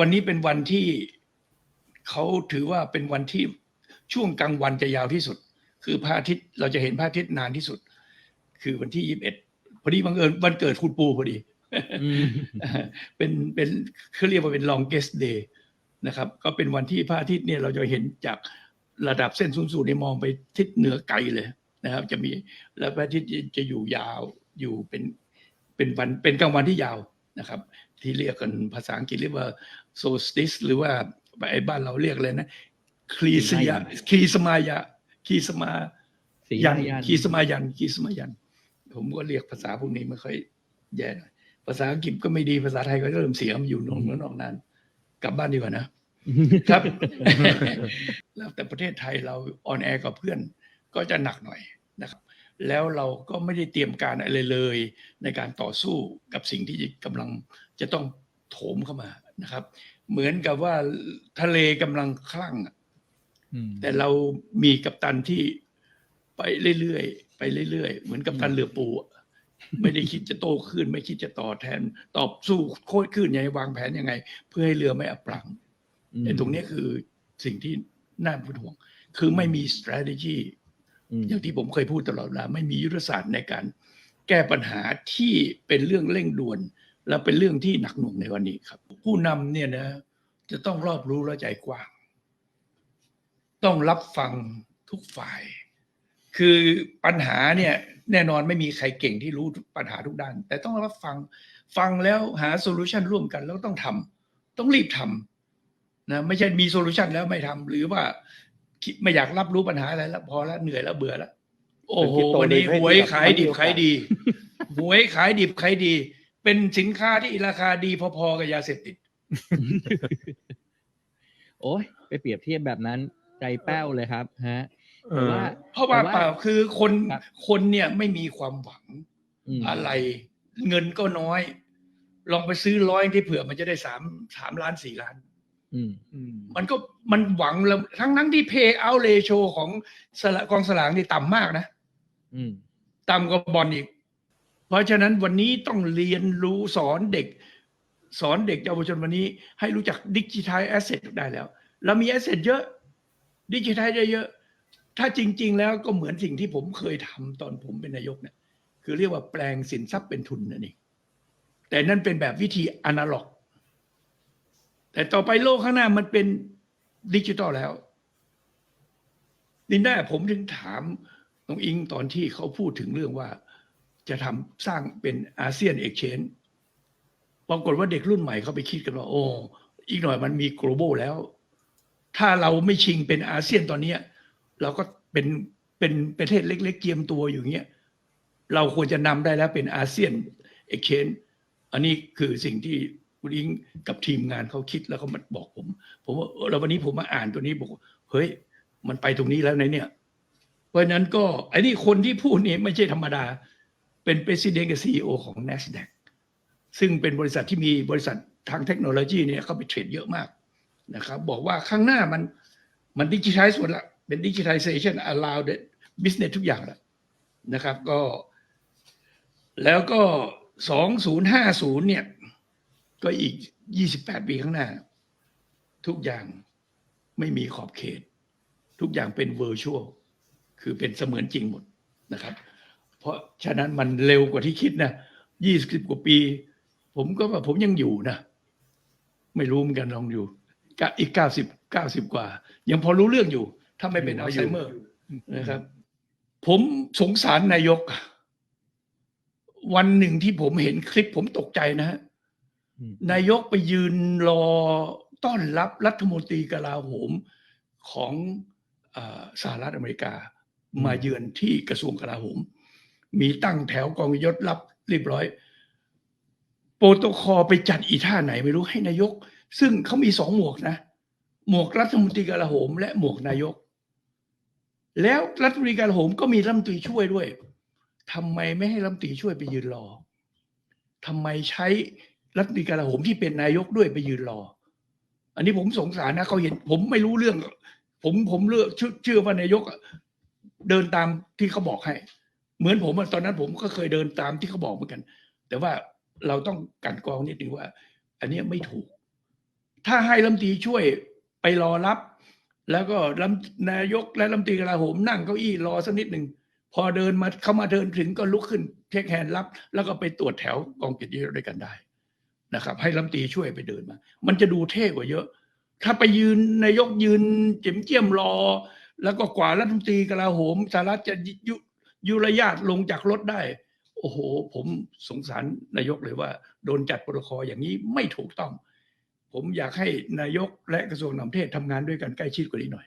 วันนี้เป็นวันที่เขาถือว่าเป็นวันที่ช่วงกลางวันจะยาวที่สุด คือพระอาทิตย์เราจะเห็นพระอาทิตย์นานที่สุด คือวันที่ยี่สิบเอ็ดพอดีบังเอิญวันเกิดคุณปูพอดีเป็นเป็นเขาเรียกว่าเป็น longest day นะครับ ก็เป็นวันที่พระอาทิตย์เนี่ยเราจะเห็นจากระดับเส้นศูนย์สูตรเนี่ยมองไปทิศเหนือไกลเลยนะครับ จะมีแล้วพระอาทิตย์จะอยู่ยาวอยู่เป็นเป็นวันเป็นกลางวันที่ยาวนะครับ ที่เรียกกันภาษาอังกฤษเรียกว่า solstice หรือว่าไอ้บ้านเราเรียกเลยนะคลีสยาคลีสมายาคลีสมาสียันยันคีสมายันคีสมายัน ผมก็เรียกภาษาพวกนี้ไม่ค่อยแย่หน่อยภาษาอังกฤษก็ไม่ดีภาษาไทยก็เริ่มเสียมนอยู่นอกนอกนั้นกลับบ้านดีกว่านะครับ แล้วแต่ประเทศไทยเราออนแอร์กับเพื่อนก็จะหนักหน่อยนะครับ แล้วเราก็ไม่ได้เตรียมการอะไรเลย ในการต่อสู้กับสิ่งที่กำลัง จะต้องโถมเข้ามานะครับ เหมือนกับว่าทะเลกำลังคลั่งอะอืมแต่เรามีกัปตันที่ไปเรื่อยๆไปเรื่อยๆเหมือนกัปตันเรือปูอะไม่ได้คิดจะโตขึ้น ไม่คิดจะต่อแทน ตอบสู้โคตรขึ้นยังไงวางแผนยังไง เพื่อให้เรือไม่อับปรังอืมไอ้ตรงเนี้ยคือสิ่งที่น่าเป็นห่วง คือไม่มี strategy อืมอย่างที่ผมเคยพูดตลอดเวลาไม่มียุทธศาสตร์ในการ แก้ปัญหาที่เป็นเรื่องเร่งด่วน และเป็นเรื่องที่หนักหน่วงในวันนี้ครับ ผู้นำเนี่ยนะจะต้องรอบรู้และใจกว้าง ต้องรับฟังทุกฝ่าย คือปัญหาเนี่ยแน่นอนไม่มีใครเก่งที่รู้ปัญหาทุกด้าน แต่ต้องรับฟังฟังแล้วหาโซลูชันร่วมกันแล้วต้องทำต้องรีบทำนะไม่ใช่มีโซลูชันแล้วไม่ทำหรือว่าคิดไม่อยากรับรู้ปัญหาอะไรแล้วพอแล้วเหนื่อยแล้วเบื่อแล้วโอ้โหเป็นคริปโตวันนี้ดีให้หวยที่แบบขายดิบไม่มีโอกาสขายดีหวยขายดิบขายดี เป็นสินค้าที่ราคาดีพอๆกับยาเสพติด โอ้ยไปเปรียบเทียบแบบนั้นใจแป้วเลยครับฮะเอแต่อ ว่า เพราะว่าแต่เปล่าคือคนครับคนเนี่ยไม่มีความหวังอืม อะไร เงินก็น้อย ลองไปซื้อร้อยที่เผื่อมันจะได้สามสามล้านสี่ล้าน อืม อืม มันก็มันหวังแล้วทั้งทั้งที่เพย์เอาเ t โชของสละกองสลากนี่ต่ำมากนะ อืม ต่ำกว่าบอลอีก เพราะฉะนั้นวันนี้ต้องเรียนรู้สอนเด็ก สอนเด็กเยาวชนวันนี้ ให้รู้จักดิจิทัลแอสเซทได้แล้วเรามีแอสเซทเยอะดิจิทัลได้เยอะถ้าจริง ๆ แล้วก็เหมือนสิ่งที่ผมเคยทำตอนผมเป็นนายกเนี่ยคือเรียกว่าแปลงสินทรัพย์เป็นทุนนั่นเองแต่นั่นเป็นแบบวิธีอนาล็อก แต่ต่อไปโลกข้างหน้ามันเป็นดิจิตอลแล้วนินได้ผมถึงถามน้องอิงตอนที่เขาพูดถึงเรื่องว่า จะทำสร้างเป็นอาเซียนเอกช n นปรากฏว่าเด็กรุ่นใหม่เขาไปคิดกันว่า โอ้อีกหน่อยมันมี global แล้ว ถ้าเราไม่ชิงเป็นอาเซียนตอนเนี้ยเราก็เป็นเป็นประเทศเล็ก ๆ เกียมตัวอยู่างเงี้ยเราควรจะนำได้แล้วเป็นอาเซียนเอกช n นอันนี้คือสิ่งที่คุณอิงกับทีมงานเขาคิดแล้วก็มาบอกผม ผมว่าเออแล้ววันนี้ผมมาอ่านตัวนี้บอกเฮ้ย มันไปตรงนี้แล้วในเนี่ย เพราะฉะนั้นก็ไอ้นี่คนที่พูดนี่ไม่ใช่ธรรมดา เป็น President กับ CEO ของ NASDAQ ซึ่งเป็นบริษัทที่มีบริษัททางเทคโนโลยีเนี่ยเข้าไปเทรดเยอะมากนะครับบอกว่าข้างหน้ามันมันดิจิทัลส่วนละเป็นดิจิทัลเซชัน allow the business ทุกอย่างแล้วนะครับก็ แล้วก็ 2050 เนี่ย ก็อีก 28 ปีข้างหน้า ทุกอย่างไม่มีขอบเขต ทุกอย่างเป็น virtual คือเป็นเสมือนจริงหมดนะครับ เพราะฉะนั้นมันเร็วกว่าที่คิดนะยี่สิบกว่าปี ผมก็ว่าผมยังอยู่นะ ไม่รู้เหมือนกันลองอยู่กะอีกเก้าสิบเก้าสิบกว่า ยังพอรู้เรื่องอยู่ ถ้าไม่เป็นอยู่อัลอยู่ไซเมอร์นะครับ ผมสงสารนายก วันหนึ่งที่ผมเห็นคลิปผมตกใจนะฮะอืมนายกไปยืนรอต้อนรับรัฐมนตรีกลาโหมของเออสหรัฐอเมริกา มาเยือนที่กระทรวงกลาโหม มีตั้งแถวกองยศรับเรียบร้อย โปรโตคอลไปจัดอีท่าไหนไม่รู้ให้นายก ซึ่งเขามีสองหมวกนะ หมวกรัฐมนตรีกลาโหม และหมวกนายก แล้วรัฐมนตรีกลาโหมก็มีรัฐมนตรีช่วยด้วยทำไมไม่ให้รัฐมนตรีช่วยไปยืนรอทำไมใช้รัฐมนตรีกลาโหมที่เป็นนายกด้วยไปยืนรอ อันนี้ผมสงสารนะเขาเห็น ผมไม่รู้เรื่อง ผมผมเลือกเชื่อว่านายกเดินตามที่เขาบอกให้ เหมือนผมตอนนั้นผมก็เคยเดินตามที่เขาบอกเหมือนกัน แต่ว่าเราต้องกันกรองนิดนึงว่า อันนี้ไม่ถูก ถ้าให้รัมตีช่วยไปรอรับ แล้วก็รัฐนายกและรัฐมตรีกลาโหมนั่งเก้าอี้รอสักนิดหนึ่งพอเดินมาเข้ามาเดินถึงก็ลุกขึ้นเทคแฮนด์รับ แล้วก็ไปตรวจแถวกองเกียรติยศด้วยกันได้นะครับ ให้รัมตีช่วยไปเดินมา มันจะดูเท่กว่าเยอะ ถ้าไปยืนนายกยืนเจียมเจียมรอ แล้วก็กว่ารัฐมนตรีกลาโหมสารัฐจะยุ ยุรยาตลงจากรถได้ โอ้โห ผมสงสารนายกเลยว่า โดนจัดโปรโตคอลอย่างนี้ไม่ถูกต้อง ผมอยากให้นายกและกระทรวงต่างประเทศทำงานด้วยกันใกล้ชิดกว่านี้หน่อย